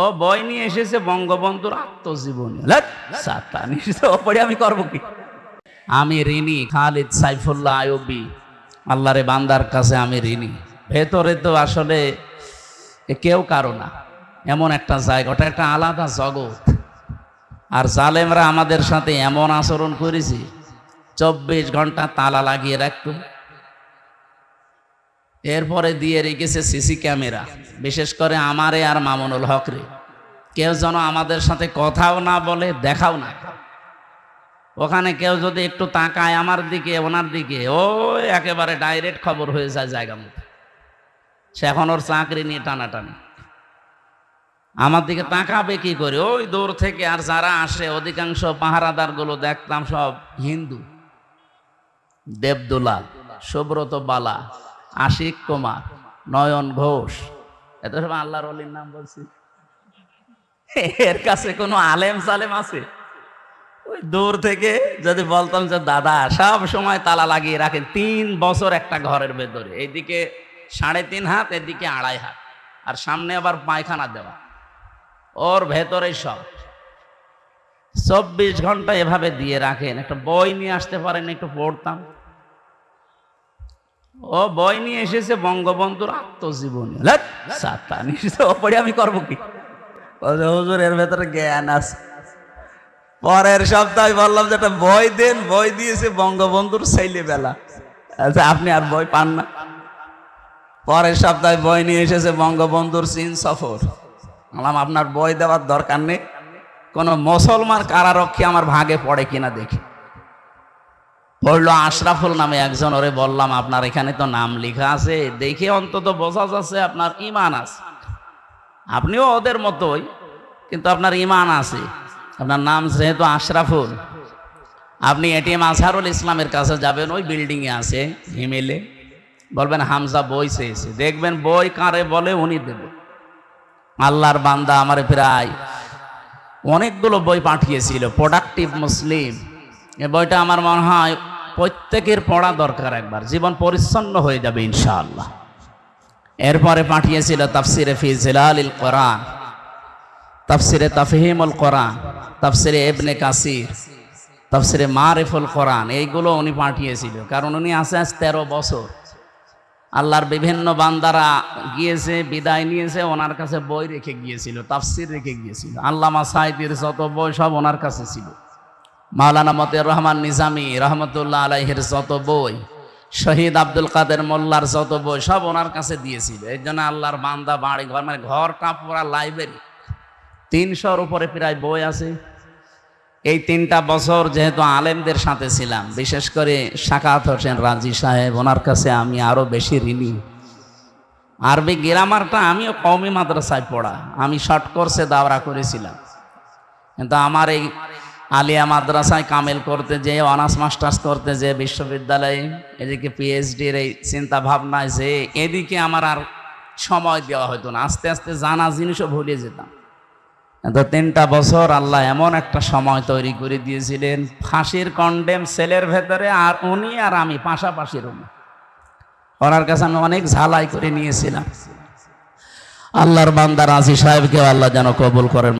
ও বই নিয়ে এসেছে বঙ্গবন্ধুর আত্মজীবনী। আমি করব কি? আমি ঋণী, খালিদ সাইফুল্লাহ আয়ুবি আল্লাহরে বান্দার কাছে আমি ঋণী। ভেতরে তো আসলে কেউ কারও না। এমন একটা জায়গা, ওটা একটা আলাদা জগৎ। আর জালেমরা আমাদের সাথে এমন আচরণ করেছে, চব্বিশ ঘণ্টা তালা লাগিয়ে রাখতো। এরপরে দিয়ে রেখেছে সিসি ক্যামেরা। বিশেষ করে আমারে আর মামুনুল হকরে কেউ যেন আমাদের সাথে কথাও না বলে, দেখাও না। ওখানে কেউ যদি একটু তাকায় আমার দিকে, ওনার দিকে, ও একেবারে ডাইরেক্ট খবর হয়ে যায় জায়গা মতো। সে এখন ওর চাকরি নিয়ে টানাটানি। আমার দিকে তাকাবে কি করে? ওই দূর থেকে আর যারা আসে, অধিকাংশ পাহারাদারগুলো দেখতাম সব হিন্দু। দেবদুলাল, সুব্রত বালা আশিক কুমার, নয়ন ঘোষ। এত সব আল্লাহর অলির নাম বলছি। এর কাছে কোনো আলেম সালেম আছে? ওই দূর থেকে যদি বলতাম যে, দাদা, সব সময় তালা লাগিয়ে রাখেন, তিন বছর একটা ঘরের ভেতরে। এইদিকে সাড়ে তিন হাত, এদিকে আড়াই হাত। আর সামনে আবার পায়খানা দেওয়া। ওর ভেতরে সব। চব্বিশ ঘণ্টা এভাবে দিয়ে রাখেন। একটা বই নিয়ে আসতে পারেন, একটু পড়তাম। ও বই নিয়ে এসেছে বঙ্গবন্ধুর আত্মজীবনী। সাতানি পড়ে আমি করব কি? হুজুর ভেতরে জ্ঞান আছে। পরের সপ্তাহে বললাম যে, একটা বই দেন। বই দিয়েছে বঙ্গবন্ধুর ছেলেবেলা। আচ্ছা আপনি আর বই পান না। পরের সপ্তাহে বই নিয়ে এসেছে বঙ্গবন্ধুর চীন সফর। বললাম, আপনার বই দেওয়ার দরকার নেই। কোনো মুসলমান কারারক্ষী আমার ভাগে পড়ে কিনা দেখি। পড়ল আশরাফুল নামে একজন, ওরে বললাম, আপনার এখানে তো নাম লেখা আছে, দেখে অন্তত বোঝা যাচ্ছে আপনার ইমান আছে। আপনিও ওদের মতোই, কিন্তু আপনার ইমান আছে। আপনার নাম যেহেতু আশরাফুল, আপনি এটিএম আজহারুল ইসলামের কাছে যাবেন, ওই বিল্ডিংয়ে আছে, হিমেলে। বলবেন, হামজা বই চেয়েছে। দেখবেন, বই কারে বলে উনি দেবে। আল্লাহর বান্দা আমার প্রায় অনেকগুলো বই পাঠিয়েছিল প্রোডাক্টিভ মুসলিম। এ বইটা আমার মনে হয় প্রত্যেকের পড়া দরকার একবার। জীবন পরিচ্ছন্ন হয়ে যাবে ইনশাআল্লাহ। এরপরে পাঠিয়েছিল তাফসিরে ফি জিলালিল কোরআন, তাফসিরে তাফহিমুল কোরআন, তাফসিরে এবনে কাসির, তাফসিরে মারিফুল কোরআন, এইগুলো উনি পাঠিয়েছিল। কারণ উনি আছে আজ তেরো বছর। আল্লাহর বিভিন্ন বান্দারা গিয়েছে, বিদায় নিয়েছে, ওনার কাছে বই রেখে গিয়েছিল, তাফসির রেখে গিয়েছিল। আল্লামা সাহিদের যত বই সব ওনার কাছে ছিল। মাওলানা মতের রহমান নিজামি রহমতুল্লাহ আলাইহের যত বই, শহীদ আব্দুল কাদের মোল্লার যত বই, সব ওনার কাছে দিয়েছিল। এই জন্য আল্লাহর বান্দা, বাড়ি ঘর মানে ঘরটা পুরা লাইব্রেরি, তিনশোর উপরে প্রায় বই আছে। এই তিনটা বছর যেহেতু আলেমদের সাথে ছিলাম, বিশেষ করে শাকাত হোসেন রাজি সাহেব, ওনার কাছে আমি আরও বেশি ঋণী। আরবি গ্রামারটা আমিও কমই মাদ্রাসায় পড়া, আমি শর্ট কোর্সে দাওরা করেছিলাম। কিন্তু আমার এই আলিয়া মাদ্রাসায় কামেল করতে যে অনার্স মাস্টার্স করতে যে বিশ্ববিদ্যালয়ে, এদিকে পিএইচডির এই চিন্তা ভাবনায় যে এদিকে আমার আর সময় দেওয়া হতো না। আস্তে আস্তে জানা জিনিসও ভুলে যেতাম। তো তিনটা বছর আল্লাহ এমন একটা সময় তৈরি করে দিয়েছিলেন, ফাঁসির কন্ডেম সেলের ভেতরে আর উনি আর আমি পাশাপাশি রুমে। ওনার কাছে আমি অনেক ঝালাই করে নিয়েছিলাম। আল্লাহর বান্দার আজি সাহেবকে আল্লাহ যেন কবুল করেন।